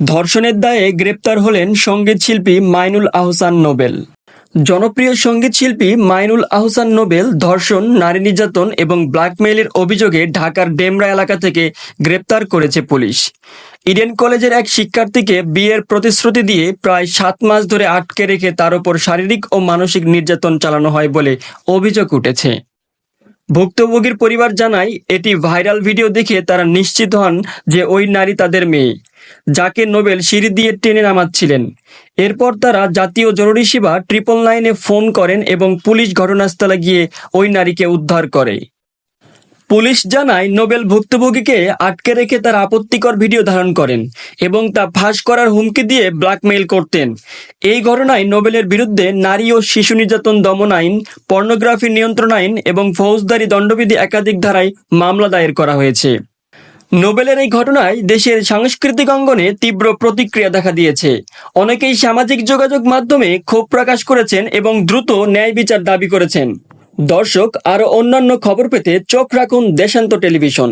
ধর্ষণের দায়ে গ্রেপ্তার হলেন সংগীত শিল্পী মাইনুল আহসান নোবেল। জনপ্রিয় সংগীত শিল্পী মাইনুল আহসান নোবেল ধর্ষণ, নারী নির্যাতন এবং ব্ল্যাকমেইলের অভিযোগে ঢাকার ডেমরা এলাকা থেকে গ্রেপ্তার করেছে পুলিশ। ইডেন কলেজের এক শিক্ষার্থীকে বিয়ের প্রতিশ্রুতি দিয়ে প্রায় সাত মাস ধরে আটকে রেখে তার উপর শারীরিক ও মানসিক নির্যাতন চালানো হয় বলে অভিযোগ উঠেছে। ভুক্তভোগীর পরিবার জানায়, এটি ভাইরাল ভিডিও দেখে তারা নিশ্চিত হন যে ওই নারী তাদের মেয়ে, যাকে নোবেল সিঁড়ি দিয়ে টেনে নামাচ্ছিলেন। এরপর তারা জাতীয় জরুরি সেবা ট্রিপল নাইনে ফোন করেন এবং পুলিশ ঘটনাস্থলে গিয়ে ওই নারীকে উদ্ধার করে। পুলিশ জানায় নোবেল ভুক্তভোগীকে আটকে রেখে তার আপত্তিকর ভিডিও ধারণ করেন এবং তা ফাঁস করার হুমকি দিয়ে ব্ল্যাকমেইল করতেন। এই ঘটনায় নোবেলের বিরুদ্ধে নারী ও শিশু নির্যাতন দমন আইন, পর্নোগ্রাফি নিয়ন্ত্রণ আইন এবং ফৌজদারি দণ্ডবিধি একাধিক ধারায় মামলা দায়ের করা হয়েছে। নোবেলের এই ঘটনায় দেশের সাংস্কৃতিক অঙ্গনে তীব্র প্রতিক্রিয়া দেখা দিয়েছে। অনেকেই সামাজিক যোগাযোগ মাধ্যমে ক্ষোভ প্রকাশ করেছেন এবং দ্রুত ন্যায় বিচার দাবি করেছেন। দর্শক আরও অন্যান্য খবর পেতে চোখ রাখুন দেশান্ত টেলিভিশন।